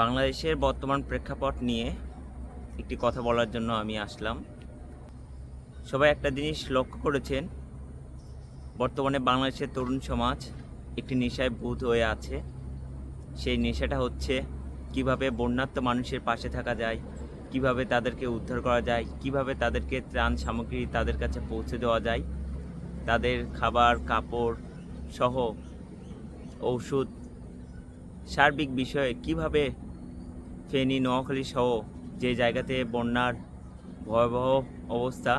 বাংলাদেশের বর্তমান প্রেক্ষাপট নিয়ে একটি কথা বলার জন্য আমি আসলাম। সবাই একটা জিনিস লক্ষ্য করেছেন, বর্তমানে বাংলাদেশের তরুণ সমাজ একটি নেশায় ভূত হয়ে আছে। সেই নেশাটা হচ্ছে কীভাবে বন্যাত্ম মানুষের পাশে থাকা যায়, কীভাবে তাদেরকে উদ্ধার করা যায়, কীভাবে তাদেরকে ত্রাণ সামগ্রী তাদের কাছে পৌঁছে দেওয়া যায়। তাদের খাবার, কাপড় সহ ঔষধ সার্বিক বিষয়ে কীভাবে ফেনী, নোয়াখালী সহ যে জায়গাতে বন্যার ভয়াবহ অবস্থা,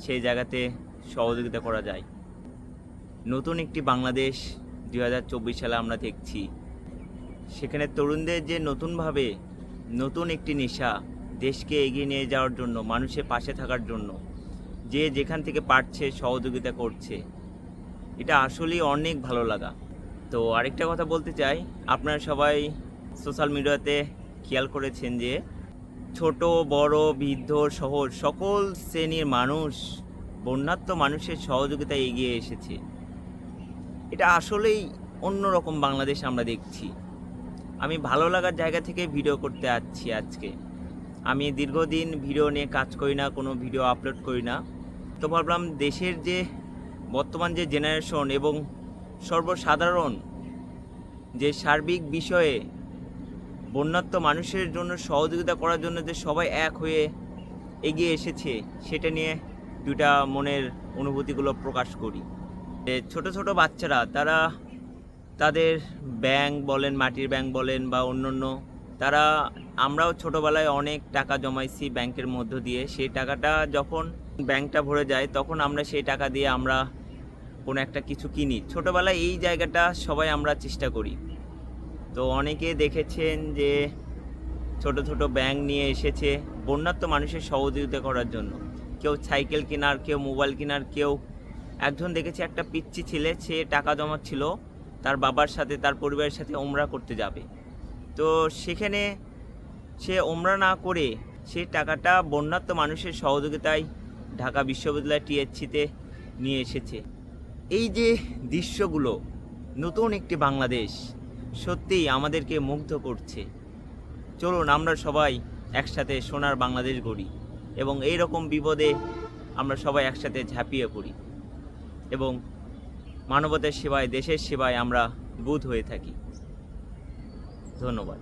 সেই জায়গাতে সহযোগিতা করা যায়? নতুন একটি বাংলাদেশ দু হাজার চব্বিশ সালে আমরা দেখছি। সেখানে তরুণদের যে নতুনভাবে নতুন একটি নেশা দেশকে এগিয়ে নিয়ে যাওয়ার জন্য, মানুষের পাশে থাকার জন্য, যে যেখান থেকে পারছে, সহযোগিতা করছে, এটা আসলেই অনেক ভালো লাগা। তো আরেকটা কথা বলতে চাই, আপনারা সবাই সোশ্যাল মিডিয়াতে খেয়াল করেছেন যে ছোট, বড়, বৃদ্ধ সহ সকল শ্রেণির মানুষ বন্যাত্ম মানুষের সহযোগিতায় এগিয়ে এসেছে। এটা আসলেই অন্যরকম বাংলাদেশ আমরা দেখছি। আমি ভালো লাগার জায়গা থেকে ভিডিও করতে আসছি আজকে। আমি দীর্ঘদিন ভিডিও নিয়ে কাজ করি না, কোনো ভিডিও আপলোড করি না। তো ভাবলাম দেশের যে বর্তমান যে জেনারেশন এবং সর্বসাধারণ যে সার্বিক বিষয়ে বন্যাত্ম মানুষের জন্য সহযোগিতা করার জন্য যে সবাই এক হয়ে এগিয়ে এসেছে, সেটা নিয়ে দুটা মনের অনুভূতিগুলো প্রকাশ করি। যে ছোট ছোট বাচ্চারা, তারা তাদের ব্যাংক বলেন, মাটির ব্যাংক বলেন বা অন্যান্য, তারা আমরাও ছোটোবেলায় অনেক টাকা জমাইছি ব্যাংকের মধ্য দিয়ে। সেই টাকাটা যখন ব্যাংকটা ভরে যায়, তখন আমরা সেই টাকা দিয়ে আমরা কোনো একটা কিছু কিনি। ছোটোবেলায় এই জায়গাটা সবাই আমরা চেষ্টা করি। তো অনেকে দেখেছেন যে ছোট ছোট ব্যাংক নিয়ে এসেছে বন্যাত্ম মানুষের সহযোগিতা করার জন্য। কেউ সাইকেল কেনার, কেউ মোবাইল কেনার, কেউ একজন দেখেছি একটা পিচ্ছি ছেলে, সে টাকা জমাচ্ছিল, তার বাবার সাথে, তার পরিবারের সাথে ওমরা করতে যাবে। তো সেখানে সে ওমরা না করে সে টাকাটা বন্যাত্ম মানুষের সহযোগিতায় ঢাকা বিশ্ববিদ্যালয় টিএসসিতে নিয়ে এসেছে। এই যে দৃশ্যগুলো, নতুন একটি বাংলাদেশ, সত্যিই আমাদেরকে মুগ্ধ করছে। চলুন আমরা সবাই একসাথে সোনার বাংলাদেশ গড়ি এবং এই রকম বিপদে আমরা সবাই একসাথে ঝাঁপিয়ে পড়ি এবং মানবতার সেবায়, দেশের সেবায় আমরা বুধ হয়ে থাকি। ধন্যবাদ।